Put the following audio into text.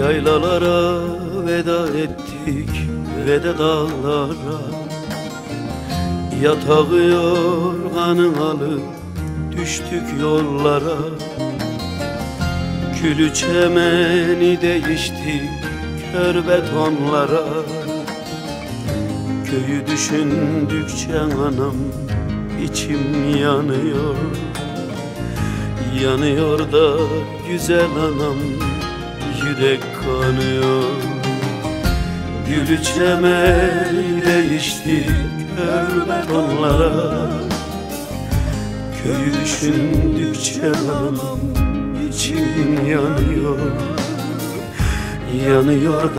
Yaylalara veda ettik ve de dağlara. Yatağı yorganın alıp düştük yollara. Külü çemeni değiştik kör betonlara. Köyü düşündükçe anam içim yanıyor. Yanıyor da güzel anam yürek kanıyor. Gülü çemeni değiştik kör betonlara Köyü düşündükçe anam içim yanıyor. Yanıyor